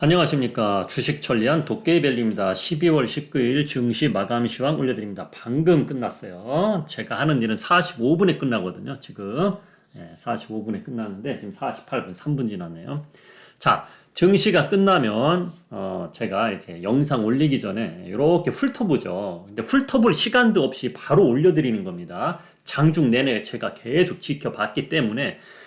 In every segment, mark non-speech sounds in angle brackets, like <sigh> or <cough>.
안녕하십니까. 주식 천리안 도깨이벨리입니다. 12월 19일 증시 마감 시황 올려드립니다. 방금 끝났어요. 제가 하는 일은 45분에 끝나거든요. 지금 예, 45분에 끝났는데 지금 48분 3분 지났네요. 자, 증시가 끝나면 어, 제가 이제 영상 올리기 전에 이렇게 훑어보죠. 근데 훑어볼 시간도 없이 바로 올려드리는 겁니다. 장중 내내 제가 계속 지켜봤기 때문에 아,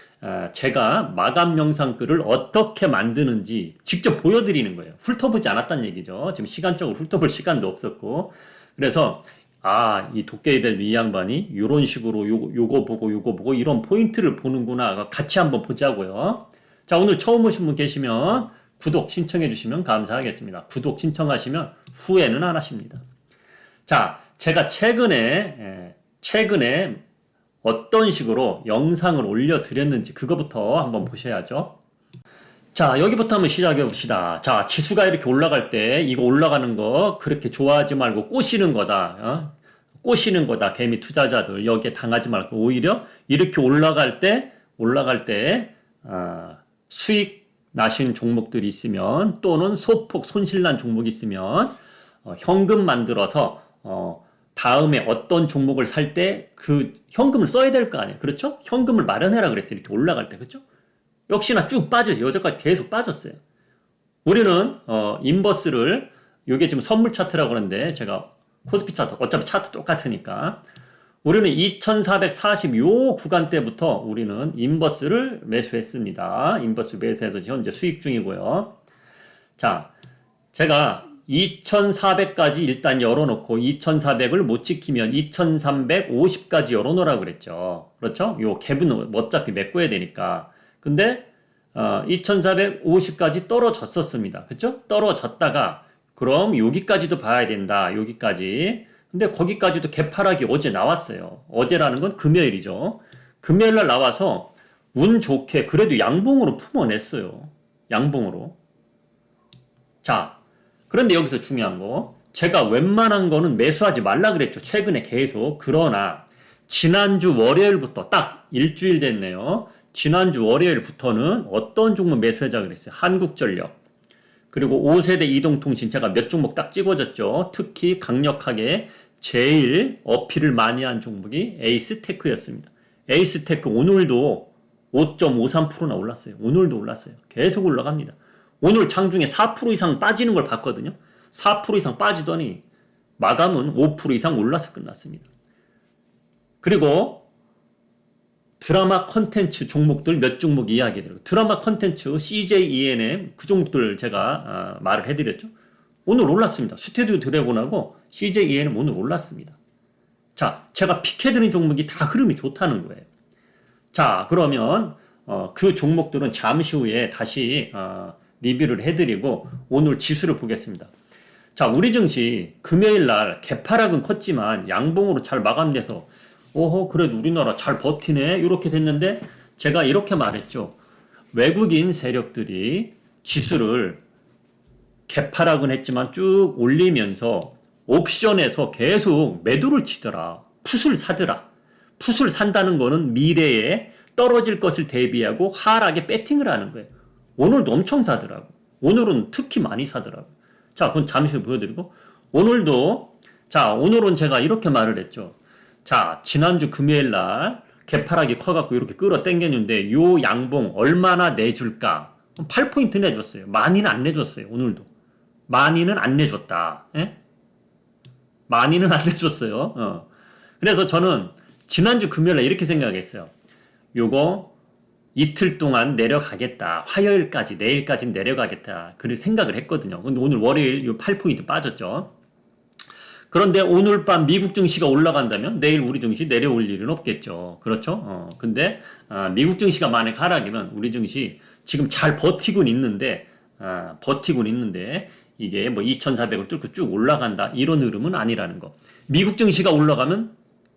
제가 마감 영상 글을 어떻게 만드는지 직접 보여드리는 거예요. 훑어보지 않았다는 얘기죠. 지금 시간적으로 훑어볼 시간도 없었고. 그래서, 아, 이 도깨이들 이 양반이 이런 식으로 요, 요거 보고 요거 보고 이런 포인트를 보는구나. 같이 한번 보자고요. 자, 오늘 처음 오신 분 계시면 구독 신청해 주시면 감사하겠습니다. 구독 신청하시면 후회는 안 하십니다. 자, 제가 최근에, 예, 최근에 어떤 식으로 영상을 올려드렸는지 그거부터 한번 보셔야죠. 자, 여기부터 한번 시작해 봅시다. 자, 지수가 이렇게 올라갈 때 이거 올라가는 거 그렇게 좋아하지 말고 꼬시는 거다. 어? 꼬시는 거다. 개미 투자자들 여기에 당하지 말고 오히려 이렇게 올라갈 때 올라갈 때 어, 수익 나신 종목들이 있으면 또는 소폭 손실난 종목이 있으면 어, 현금 만들어서 어, 다음에 어떤 종목을 살 때 그 현금을 써야 될 거 아니에요. 그렇죠? 현금을 마련해라 그랬어요. 이렇게 올라갈 때. 그렇죠? 역시나 쭉 빠져요. 여기까지 계속 빠졌어요. 우리는 어, 인버스를 이게 지금 선물 차트라고 그러는데 제가 코스피 차트 어차피 차트 똑같으니까 우리는 2440요 구간대부터 우리는 인버스를 매수했습니다. 인버스 매수해서 현재 수익 중이고요. 자, 제가 2400까지 일단 열어놓고 2400을 못 지키면 2350까지 열어놓으라 그랬죠. 그렇죠? 요 갭은 어차피 메꿔야 되니까. 근데 어, 2450까지 떨어졌었습니다. 그쵸? 떨어졌다가 그럼 여기까지도 봐야 된다. 여기까지. 근데 거기까지도 개파락이 어제 나왔어요. 어제라는 건 금요일이죠. 금요일 날 나와서 운 좋게 그래도 양봉으로 품어냈어요. 양봉으로. 자, 그런데 여기서 중요한 거, 제가 웬만한 거는 매수하지 말라 그랬죠. 최근에 계속. 그러나, 지난주 월요일부터 딱 일주일 됐네요. 지난주 월요일부터는 어떤 종목 매수하자 그랬어요. 한국전력. 그리고 5세대 이동통신 제가 몇 종목 딱 찍어줬죠. 특히 강력하게 제일 어필을 많이 한 종목이 에이스테크였습니다. 에이스테크 오늘도 5.53%나 올랐어요. 오늘도 올랐어요. 계속 올라갑니다. 오늘 장중에 4% 이상 빠지는 걸 봤거든요. 4% 이상 빠지더니 마감은 5% 이상 올라서 끝났습니다. 그리고 드라마 컨텐츠 종목들 몇 종목 이야기 드리고 드라마 컨텐츠 CJ ENM 그 종목들 제가 아, 말을 해드렸죠. 오늘 올랐습니다. 스테디오 드래곤하고 CJ ENM 오늘 올랐습니다. 자, 제가 픽해드린 종목이 다 흐름이 좋다는 거예요. 자, 그러면 어, 그 종목들은 잠시 후에 다시 어, 리뷰를 해드리고 오늘 지수를 보겠습니다. 자, 우리 증시 금요일 날 개파락은 컸지만 양봉으로 잘 마감돼서 오호 그래도 우리나라 잘 버티네 이렇게 됐는데 제가 이렇게 말했죠. 외국인 세력들이 지수를 개파락은 했지만 쭉 올리면서 옵션에서 계속 매도를 치더라. 풋을 사더라. 풋을 산다는 거는 미래에 떨어질 것을 대비하고 하락에 배팅을 하는 거예요. 오늘도 엄청 사더라고. 오늘은 특히 많이 사더라고. 자, 그건 잠시 후 보여드리고. 오늘도, 자, 오늘은 제가 이렇게 말을 했죠. 자, 지난주 금요일 날 개파락이 커갖고 이렇게 끌어 당겼는데 요 양봉 얼마나 내줄까? 8포인트 내줬어요. 많이는 안 내줬어요. 오늘도. 많이는 안 내줬다. 예? 많이는 안 내줬어요. 어. 그래서 저는 지난주 금요일 날 이렇게 생각했어요. 요거 이틀 동안 내려가겠다. 화요일까지, 내일까지 내려가겠다. 그런 생각을 했거든요. 근데 오늘 월요일 요 8포인트 빠졌죠. 그런데 오늘 밤 미국 증시가 올라간다면 내일 우리 증시 내려올 일은 없겠죠. 그렇죠? 어, 근데 아, 미국 증시가 만약 하락이면 우리 증시 지금 잘 버티고 있는데 아, 버티고 있는데 이게 뭐 2,400을 뚫고 쭉 올라간다 이런 흐름은 아니라는 거. 미국 증시가 올라가면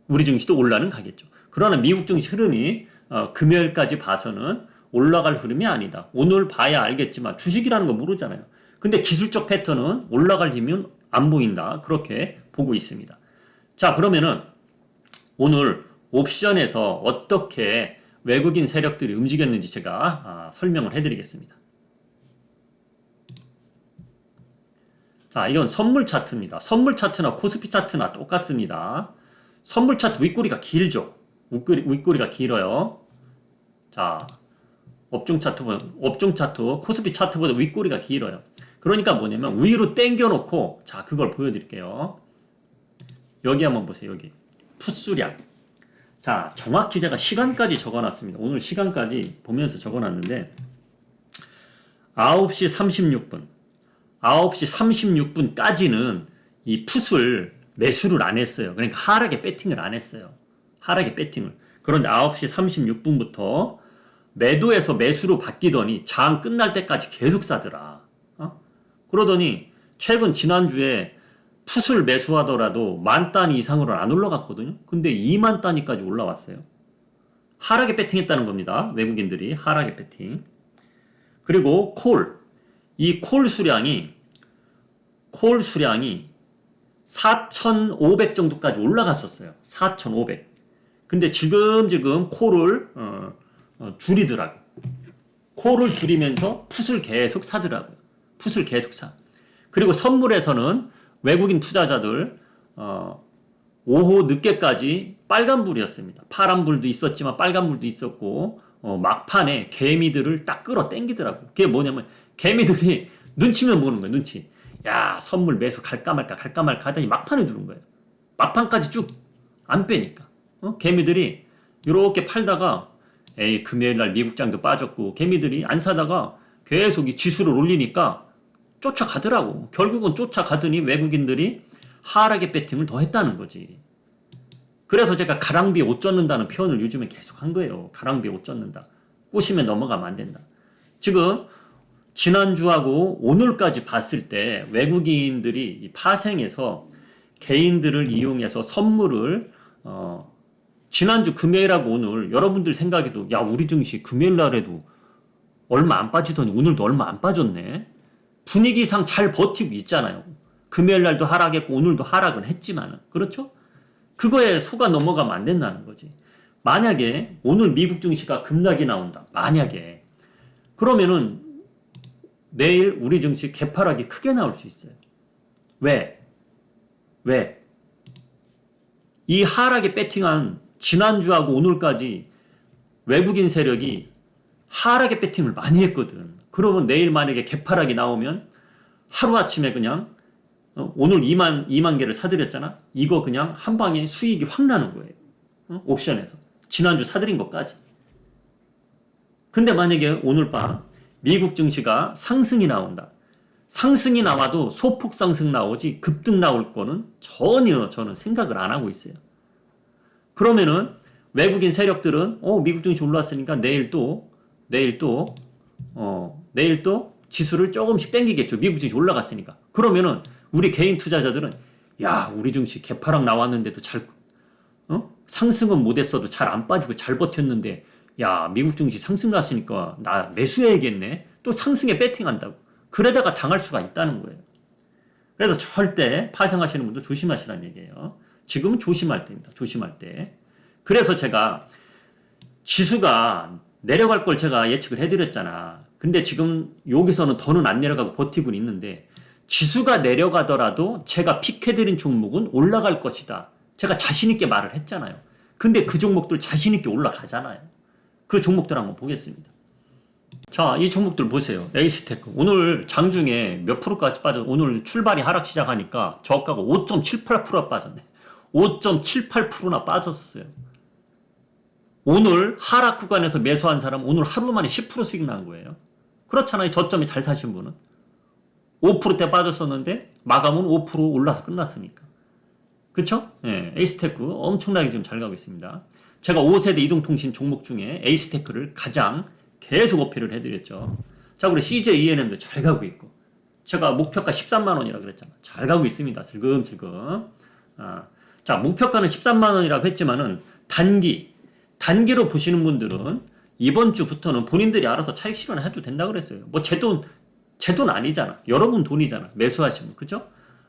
우리 증시도 올라는 가겠죠. 그러나 미국 증시 흐름이 어, 금요일까지 봐서는 올라갈 흐름이 아니다. 오늘 봐야 알겠지만 주식이라는 거 모르잖아요. 근데 기술적 패턴은 올라갈 힘은 안 보인다. 그렇게 보고 있습니다. 자, 그러면은 오늘 옵션에서 어떻게 외국인 세력들이 움직였는지 제가 아, 설명을 해드리겠습니다. 자, 이건 선물 차트입니다. 선물 차트나 코스피 차트나 똑같습니다. 선물 차트 윗꼬리가 길죠. 윗꼬리, 윗꼬리가 길어요. 자, 업종 차트보다, 업종 차트, 코스피 차트보다 윗꼬리가 길어요. 그러니까 뭐냐면 위로 당겨 놓고, 자, 그걸 보여드릴게요. 여기 한번 보세요, 여기. 풋수량. 자, 정확히 제가 시간까지 적어놨습니다. 오늘 시간까지 보면서 적어놨는데, 9시 36분. 9시 36분까지는 이 풋을 매수를 안 했어요. 그러니까 하락에 배팅을 안 했어요. 하락에 배팅을. 그런데 9시 36분부터 매도에서 매수로 바뀌더니 장 끝날 때까지 계속 사더라. 어? 그러더니 최근 지난주에 풋을 매수하더라도 만 단위 이상으로는 안 올라갔거든요. 근데 2만 단위까지 올라왔어요. 하락에 배팅했다는 겁니다. 외국인들이 하락에 배팅. 그리고 콜. 이 콜 수량이 콜 수량이 4,500 정도까지 올라갔었어요. 4,500. 근데 지금 지금 콜을 어, 어, 줄이더라고. 콜을 줄이면서 풋을 계속 사더라고요. 풋을 계속 사. 그리고 선물에서는 외국인 투자자들 어, 오후 늦게까지 빨간불이었습니다. 파란불도 있었지만 빨간불도 있었고 어, 막판에 개미들을 딱 끌어 당기더라고. 그게 뭐냐면 개미들이 눈치면 보는 거예요. 눈치. 야 선물 매수 갈까 말까 갈까 말까 하더니 막판에 두는 거예요. 막판까지 쭉 안 빼니까. 어? 개미들이 이렇게 팔다가 에이 금요일 날 미국장도 빠졌고 개미들이 안 사다가 계속 이 지수를 올리니까 쫓아가더라고. 결국은 쫓아가더니 외국인들이 하락의 배팅을 더 했다는 거지. 그래서 제가 가랑비에 옷 젖는다는 표현을 요즘에 계속 한 거예요. 가랑비에 옷 젖는다. 꼬시면 넘어가면 안 된다. 지금 지난주하고 오늘까지 봤을 때 외국인들이 파생해서 개인들을 이용해서 선물을 어, 지난주 금요일하고 오늘 여러분들 생각에도 야 우리 증시 금요일 날에도 얼마 안 빠지더니 오늘도 얼마 안 빠졌네. 분위기상 잘 버티고 있잖아요. 금요일 날도 하락했고 오늘도 하락은 했지만은 그렇죠? 그거에 속아 넘어가면 안 된다는 거지. 만약에 오늘 미국 증시가 급락이 나온다. 만약에 그러면은 내일 우리 증시 개파락이 크게 나올 수 있어요. 왜? 왜? 이 하락에 배팅한 지난주하고 오늘까지 외국인 세력이 하락에 배팅을 많이 했거든. 그러면 내일 만약에 개파락이 나오면 하루아침에 그냥 어, 오늘 2만, 2만 개를 사드렸잖아? 이거 그냥 한 방에 수익이 확 나는 거예요. 어? 옵션에서. 지난주 사드린 것까지. 근데 만약에 오늘 밤 미국 증시가 상승이 나온다. 상승이 나와도 소폭 상승 나오지 급등 나올 거는 전혀 저는 생각을 안 하고 있어요. 그러면은 외국인 세력들은 어 미국 증시 올랐으니까 내일 또 내일 또 어, 내일 또 지수를 조금씩 땡기겠죠. 미국 증시 올라갔으니까. 그러면은 우리 개인 투자자들은 야, 우리 증시 개파락 나왔는데도 잘 어? 상승은 못했어도 잘 안 빠지고 잘 버텼는데 야, 미국 증시 상승 났으니까 나 매수해야겠네. 또 상승에 배팅한다고. 그러다가 당할 수가 있다는 거예요. 그래서 절대 파생하시는 분들 조심하시라는 얘기예요. 지금은 조심할 때입니다. 조심할 때. 그래서 제가 지수가 내려갈 걸 제가 예측을 해드렸잖아. 근데 지금 여기서는 더는 안 내려가고 버티고 있는데 지수가 내려가더라도 제가 픽해드린 종목은 올라갈 것이다. 제가 자신있게 말을 했잖아요. 근데 그 종목들 자신있게 올라가잖아요. 그 종목들 한번 보겠습니다. 자, 이 종목들 보세요. 에이스테크. 오늘 장중에 몇 프로까지 빠져, 오늘 출발이 하락 시작하니까 저가가 5.78% 빠졌네. 5.78%나 빠졌어요. 오늘 하락 구간에서 매수한 사람 오늘 하루 만에 10% 수익 난 거예요. 그렇잖아요. 저점에 잘 사신 분은. 5%대 빠졌었는데 마감은 5% 올라서 끝났으니까. 그쵸? 예, 에이스테크 엄청나게 지금 잘 가고 있습니다. 제가 5세대 이동통신 종목 중에 에이스테크를 가장 계속 어필을 해드렸죠. 자, 그리고 CJ ENM도 잘 가고 있고. 제가 목표가 13만 원이라 그랬잖아. 잘 가고 있습니다. 슬금슬금. 아, 자, 목표가는 13만 원이라고 했지만은 단기, 단기로 보시는 분들은 이번 주부터는 본인들이 알아서 차익 실현을 해도 된다 그랬어요. 뭐 제 돈, 제 돈 아니잖아. 여러분 돈이잖아. 매수하시면. 그죠?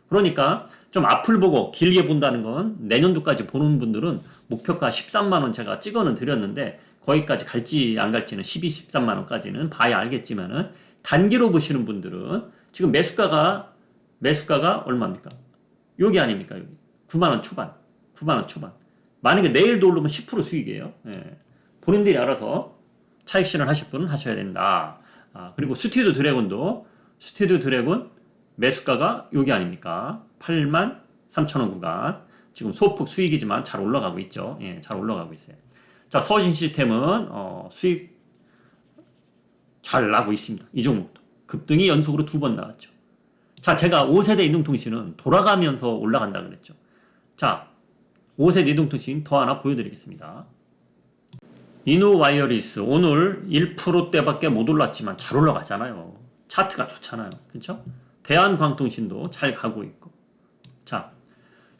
그러니까 좀 앞을 보고 길게 본다는 건 내년도까지 보는 분들은 목표가 13만 원 제가 찍어는 드렸는데 거기까지 갈지 안 갈지는 12, 13만 원까지는 봐야 알겠지만은 단기로 보시는 분들은 지금 매수가가 매수가가 얼마입니까? 여기 아닙니까? 여기 9만 원 초반. 9만 원 초반. 만약에 내일도 오르면 10% 수익이에요. 예. 본인들이 알아서 차익 실현 하실 분은 하셔야 된다. 아, 그리고 스튜디오 드래곤도 스튜디오 드래곤 매수가가 여기 아닙니까? 8만 3천 원 구간. 지금 소폭 수익이지만 잘 올라가고 있죠. 예, 잘 올라가고 있어요. 자, 서신 시스템은 어, 수익 잘 나고 있습니다. 이 종목도 급등이 연속으로 두 번 나왔죠. 자, 제가 5세대 이동통신은 돌아가면서 올라간다 그랬죠. 자, 5세대 이동통신 더 하나 보여드리겠습니다. 이노 와이어리스 오늘 1%대밖에 못 올랐지만 잘 올라가잖아요. 차트가 좋잖아요. 그렇죠? 대한광통신도 잘 가고 있고. 자,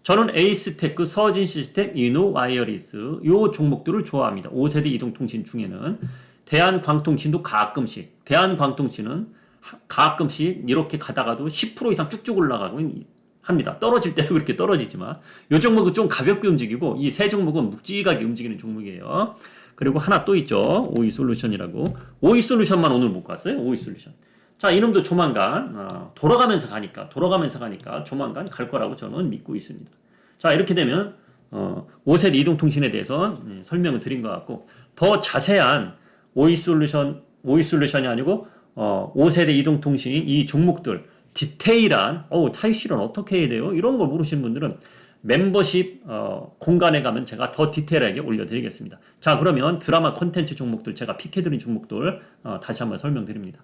저는 에이스테크, 서진 시스템, 이노 와이어리스 요 종목들을 좋아합니다. 5세대 이동통신 중에는 대한광통신도 가끔씩 대한광통신은 하- 가끔씩 이렇게 가다가도 10% 이상 쭉쭉 올라가고 있- 합니다. 떨어질 때도 그렇게 떨어지지만 요 종목은 좀 가볍게 움직이고 이 세 종목은 묵직하게 움직이는 종목이에요. 그리고 하나 또 있죠. 오이 솔루션이라고. 오이 솔루션만 오늘 못 갔어요. 오이 솔루션. 자, 이놈도 조만간 어, 돌아가면서 가니까 돌아가면서 가니까 조만간 갈 거라고 저는 믿고 있습니다. 자, 이렇게 되면 어, 5세대 이동통신에 대해서 음, 설명을 드린 것 같고 더 자세한 오이 솔루션 오이 솔루션이 아니고 어, 5세대 이동통신 이 종목들 디테일한 어, 차익 실현 어떻게 해야 돼요? 이런 걸 모르시는 분들은 멤버십 어, 공간에 가면 제가 더 디테일하게 올려드리겠습니다. 자 그러면 드라마 콘텐츠 종목들 제가 픽해드린 종목들 어, 다시 한번 설명드립니다.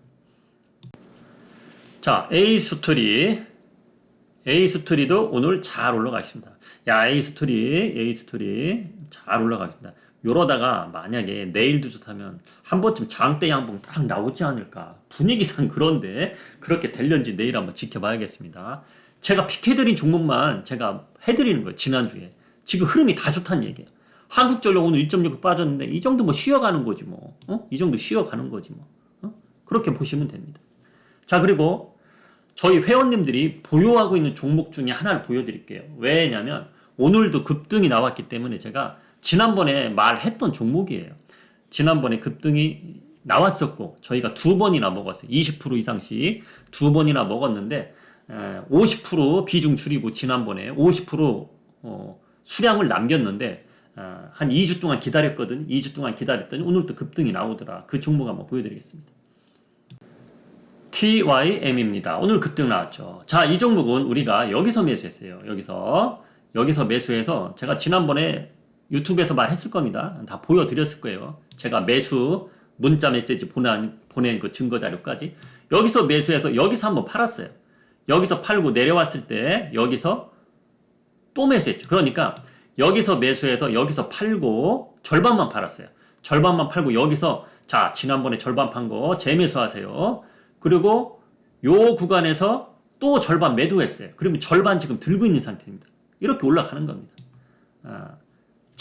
자 A 스토리 A 스토리도 오늘 잘 올라가겠습니다. 야 A 스토리 A 스토리 잘 올라가겠습니다. 요러다가 만약에 내일도 좋다면 한 번쯤 장대 양봉 딱 나오지 않을까 분위기상 그런데 그렇게 될런지 내일 한번 지켜봐야겠습니다. 제가 픽해드린 종목만 제가 해드리는 거예요 지난주에 지금 흐름이 다 좋다는 얘기예요. 한국전력 오늘 1.6 빠졌는데 이 정도 뭐 쉬어가는 거지 뭐, 어? 이 정도 쉬어가는 거지 뭐, 어? 그렇게 보시면 됩니다. 자 그리고 저희 회원님들이 보유하고 있는 종목 중에 하나를 보여드릴게요. 왜냐면 오늘도 급등이 나왔기 때문에 제가 지난번에 말했던 종목이에요. 지난번에 급등이 나왔었고 저희가 두 번이나 먹었어요. 20% 이상씩 두 번이나 먹었는데 50% 비중 줄이고 지난번에 50% 어, 수량을 남겼는데 어, 한 2주 동안 기다렸거든. 2주 동안 기다렸더니 오늘 또 급등이 나오더라. 그 종목 한번 보여드리겠습니다. TYM입니다. 오늘 급등 나왔죠. 자, 이 종목은 우리가 여기서 매수했어요. 여기서 여기서 매수해서 제가 지난번에 유튜브에서 말했을 겁니다. 다 보여드렸을 거예요. 제가 매수 문자 메시지 보낸 보낸 그 증거 자료까지 여기서 매수해서 여기서 한번 팔았어요. 여기서 팔고 내려왔을 때 여기서 또 매수했죠. 그러니까 여기서 매수해서 여기서 팔고 절반만 팔았어요. 절반만 팔고 여기서 자 지난번에 절반 판 거 재매수하세요. 그리고 요 구간에서 또 절반 매도했어요. 그러면 절반 지금 들고 있는 상태입니다. 이렇게 올라가는 겁니다. 아,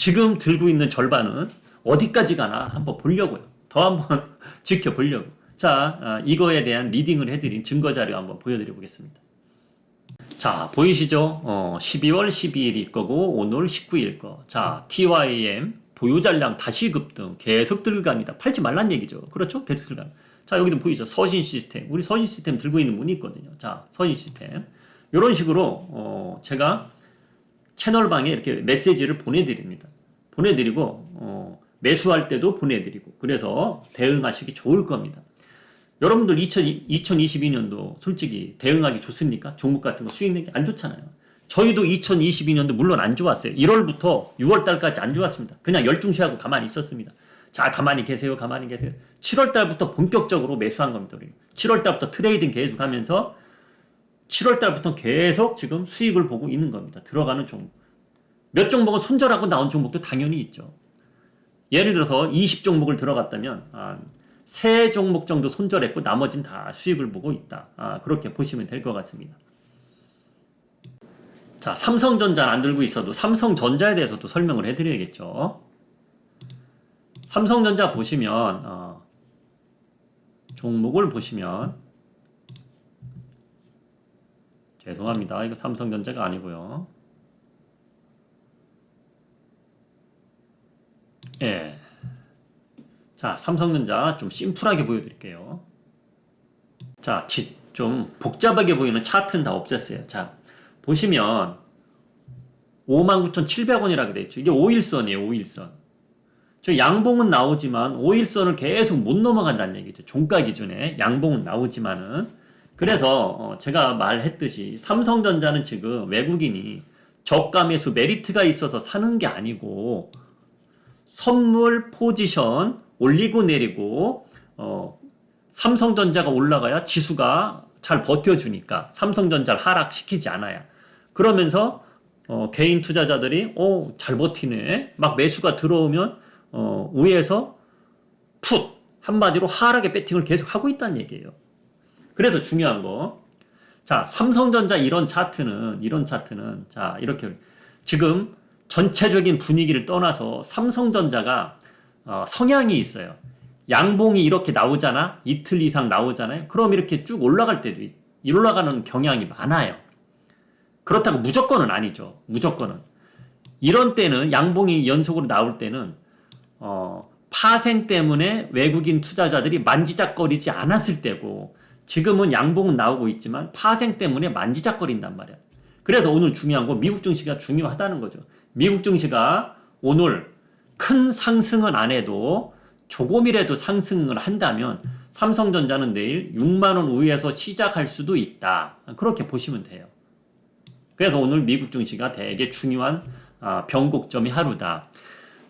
지금 들고 있는 절반은 어디까지 가나 한번 보려고요. 더 한번 <laughs> 지켜보려고. 자, 아, 이거에 대한 리딩을 해드린 증거 자료 한번 보여드려 보겠습니다. 자, 보이시죠? 어, 12월 12일일 거고, 오늘 19일 거. 자, TYM, 보유잔량 다시 급등, 계속 들어갑니다. 팔지 말란 얘기죠. 그렇죠? 계속 들어가. 자, 여기도 보이죠? 서신 시스템. 우리 서신 시스템 들고 있는 분이 있거든요. 자, 서신 시스템. 이런 식으로, 어, 제가 채널방에 이렇게 메시지를 보내드립니다. 보내드리고, 어, 매수할 때도 보내드리고, 그래서 대응하시기 좋을 겁니다. 여러분들 2000, 2022년도 솔직히 대응하기 좋습니까? 종목 같은 거 수익 내기 안 좋잖아요. 저희도 2022년도 물론 안 좋았어요. 1월부터 6월 달까지 안 좋았습니다. 그냥 열중시하고 가만히 있었습니다. 자, 가만히 계세요. 가만히 계세요. 7월 달부터 본격적으로 매수한 겁니다. 우리. 7월 달부터 트레이딩 계속 하면서 7월 달부터 계속 지금 수익을 보고 있는 겁니다. 들어가는 종목. 몇 종목은 손절하고 나온 종목도 당연히 있죠. 예를 들어서 20 종목을 들어갔다면 아, 세 종목 정도 손절했고 나머지는 다 수익을 보고 있다. 아, 그렇게 보시면 될 것 같습니다. 자, 삼성전자는 안 들고 있어도 삼성전자에 대해서도 설명을 해드려야겠죠. 삼성전자 보시면 어, 종목을 보시면 죄송합니다. 이거 삼성전자가 아니고요. 예. 자, 삼성전자 좀 심플하게 보여드릴게요. 자, 지, 좀 복잡하게 보이는 차트는 다 없앴어요. 자, 보시면 59,700원이라고 돼 있죠. 이게 5일선이에요, 5일선. 저 양봉은 나오지만 5일선을 계속 못 넘어간다는 얘기죠. 종가 기준에 양봉은 나오지만은 그래서 어, 제가 말했듯이 삼성전자는 지금 외국인이 저가 매수 메리트가 있어서 사는 게 아니고 선물 포지션 올리고 내리고 어, 삼성전자가 올라가야 지수가 잘 버텨주니까 삼성전자를 하락시키지 않아요. 그러면서 어, 개인 투자자들이 어, 잘 버티네. 막 매수가 들어오면 어, 위에서 풋 한마디로 하락의 배팅을 계속 하고 있다는 얘기예요. 그래서 중요한 거. 자, 삼성전자 이런 차트는 이런 차트는 자, 이렇게 지금 전체적인 분위기를 떠나서 삼성전자가 어, 성향이 있어요. 양봉이 이렇게 나오잖아. 이틀 이상 나오잖아요. 그럼 이렇게 쭉 올라갈 때도 있- 올라가는 경향이 많아요. 그렇다고 무조건은 아니죠. 무조건은. 이런 때는 양봉이 연속으로 나올 때는 어, 파생 때문에 외국인 투자자들이 만지작거리지 않았을 때고 지금은 양봉은 나오고 있지만 파생 때문에 만지작거린단 말이야. 그래서 오늘 중요한 건 미국 증시가 중요하다는 거죠. 미국 증시가 오늘 큰 상승은 안 해도 조금이라도 상승을 한다면 삼성전자는 내일 6만 원 위에서 시작할 수도 있다. 그렇게 보시면 돼요. 그래서 오늘 미국 증시가 되게 중요한 아, 변곡점이 하루다.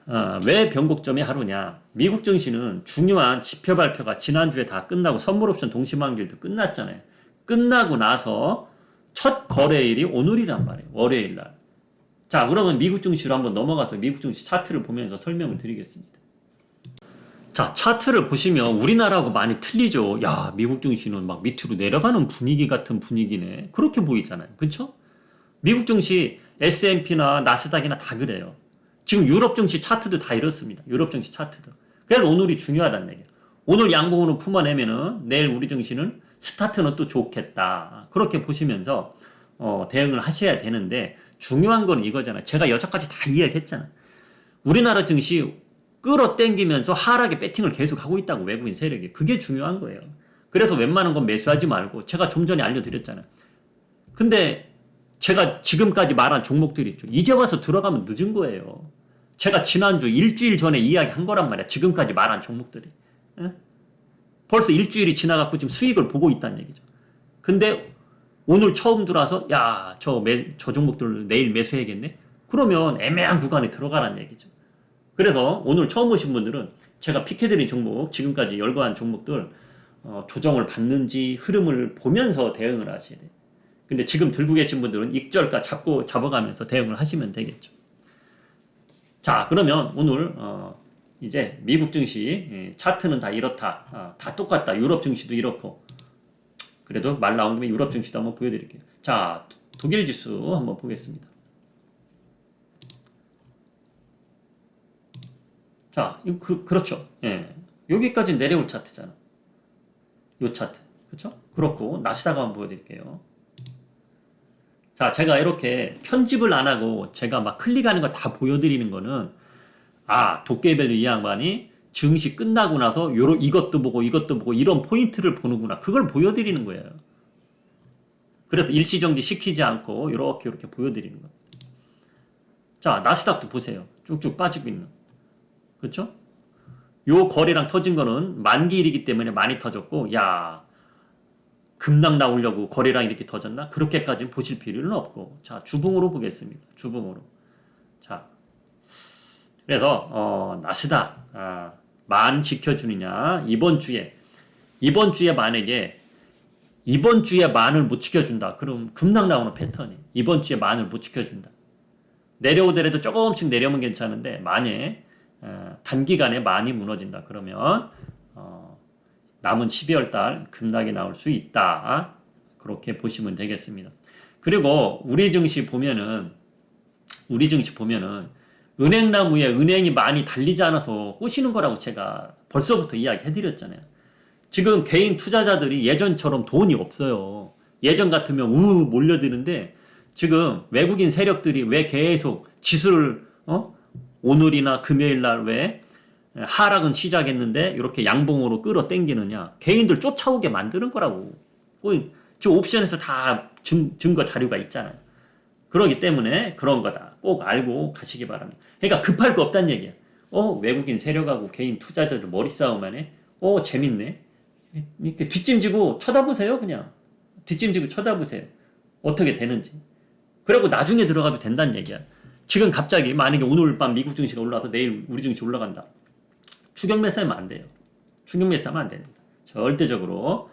어, 왜 변곡점이 하루냐? 미국 증시는 중요한 지표 발표가 지난주에 다 끝나고 선물 옵션 동시만기일도 끝났잖아요. 끝나고 나서 첫 거래일이 오늘이란 말이에요. 월요일 날. 자, 그러면 미국 증시로 한번 넘어가서 미국 증시 차트를 보면서 설명을 드리겠습니다. 자, 차트를 보시면 우리나라하고 많이 틀리죠. 야, 미국 증시는 막 밑으로 내려가는 분위기 같은 분위기네. 그렇게 보이잖아요. 그쵸? 미국 증시 S&P나 나스닥이나 다 그래요. 지금 유럽 증시 차트도 다 이렇습니다. 유럽 증시 차트도. 그래서 오늘이 중요하다는 얘기예요. 오늘 양봉으로 품어내면은 내일 우리 증시는 스타트는 또 좋겠다. 그렇게 보시면서 어, 대응을 하셔야 되는데 중요한 건 이거잖아요. 제가 여기까지 다 이야기했잖아요. 우리나라 증시 끌어당기면서 하락의 배팅을 계속 하고 있다고 외국인 세력이. 그게 중요한 거예요. 그래서 웬만한 건 매수하지 말고 제가 좀 전에 알려드렸잖아요. 근데 제가 지금까지 말한 종목들이 있죠. 이제 와서 들어가면 늦은 거예요. 제가 지난주 일주일 전에 이야기한 거란 말이야. 지금까지 말한 종목들이. 예? 벌써 일주일이 지나갔고 지금 수익을 보고 있다는 얘기죠. 근데 오늘 처음 들어와서 야, 저, 매, 저 종목들 내일 매수해야겠네? 그러면 애매한 구간에 들어가라는 얘기죠. 그래서 오늘 처음 오신 분들은 제가 픽해드린 종목, 지금까지 열거한 종목들 어, 조정을 받는지 흐름을 보면서 대응을 하셔야 돼요. 근데 지금 들고 계신 분들은 익절가 잡고 잡아가면서 대응을 하시면 되겠죠. 자, 그러면 오늘 어, 이제 미국 증시 예, 차트는 다 이렇다, 아, 다 똑같다. 유럽 증시도 이렇고. 그래도 말 나온 김에 유럽 증시도 한번 보여드릴게요. 자, 독일 지수 한번 보겠습니다. 자, 이거 그, 그렇죠. 예. 여기까지 내려올 차트잖아. 요 차트. 그렇죠? 그렇고 나스닥 한번 보여드릴게요. 자, 제가 이렇게 편집을 안 하고 제가 막 클릭하는 거 다 보여드리는 거는 아, 도깨비밸류 이 양반이 증시 끝나고 나서 요러 이것도 보고 이것도 보고 이런 포인트를 보는구나. 그걸 보여드리는 거예요. 그래서 일시정지 시키지 않고 이렇게 이렇게 보여드리는 거예요. 자, 나스닥도 보세요. 쭉쭉 빠지고 있는. 그렇죠? 요 거래량 터진 거는 만기일이기 때문에 많이 터졌고, 야, 급락 나오려고 거래량 이렇게 터졌나? 그렇게까지 보실 필요는 없고. 자, 주봉으로 보겠습니다. 주봉으로. 자, 그래서 어, 나스닥 아, 만 지켜주느냐? 이번 주에 이번 주에 만약에 이번 주에 만을 못 지켜준다. 그럼 급락 나오는 패턴이 이번 주에 만을 못 지켜준다. 내려오더라도 조금씩 내려오면 괜찮은데 만에 어, 단기간에 많이 무너진다. 그러면 어, 남은 12월 달 급락이 나올 수 있다. 그렇게 보시면 되겠습니다. 그리고 우리 증시 보면은 우리 증시 보면은 은행나무에 은행이 많이 달리지 않아서 꼬시는 거라고 제가 벌써부터 이야기 해 드렸잖아요. 지금 개인 투자자들이 예전처럼 돈이 없어요. 예전 같으면 우 몰려드는데 지금 외국인 세력들이 왜 계속 지수를 어? 오늘이나 금요일 날 왜 하락은 시작했는데 이렇게 양봉으로 끌어 당기느냐 개인들 쫓아오게 만드는 거라고 그, 저 옵션에서 다 증, 증거 자료가 있잖아요. 그러기 때문에 그런 거다. 꼭 알고 가시기 바랍니다. 그러니까 급할 거 없다는 얘기야. 어, 외국인 세력하고 개인 투자자들 머리 싸움 하네. 어, 재밌네. 이렇게 뒷짐지고 쳐다보세요, 그냥. 뒷짐지고 쳐다보세요. 어떻게 되는지. 그리고 나중에 들어가도 된다는 얘기야. 지금 갑자기 만약에 오늘 밤 미국 증시가 올라와서 내일 우리 증시 올라간다. 추격 매수하면 안 돼요. 추격 매수하면 안 됩니다. 절대적으로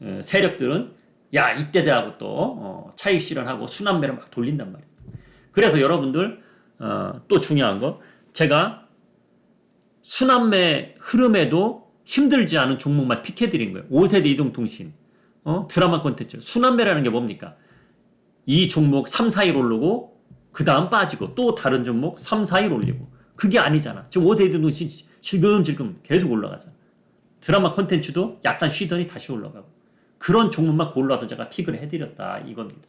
어, 세력들은 야 이때다 하고 또 어, 차익 실현하고 순환매를 막 돌린단 말이에요. 그래서 여러분들 어, 또 중요한 거 제가 순환매 흐름에도 힘들지 않은 종목만 픽해드린 거예요. 5세대 이동통신, 어? 드라마 콘텐츠. 순환매라는 게 뭡니까? 이 종목 3, 4일 오르고 그 다음 빠지고 또 다른 종목 3, 4일 올리고 그게 아니잖아. 지금 5세대 이동통신 지금지금 계속 올라가잖아. 드라마 콘텐츠도 약간 쉬더니 다시 올라가고 그런 종목만 골라서 제가 픽을 해드렸다 이겁니다.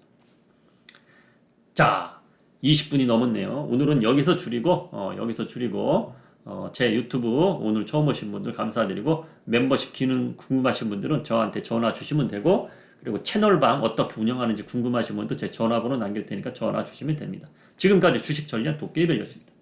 자, 20분이 넘었네요. 오늘은 여기서 줄이고 어, 여기서 줄이고 어, 제 유튜브 오늘 처음 오신 분들 감사드리고 멤버십 기능 궁금하신 분들은 저한테 전화 주시면 되고 그리고 채널방 어떻게 운영하는지 궁금하신 분도 제 전화번호 남길 테니까 전화 주시면 됩니다. 지금까지 주식 전략 도깨비였습니다.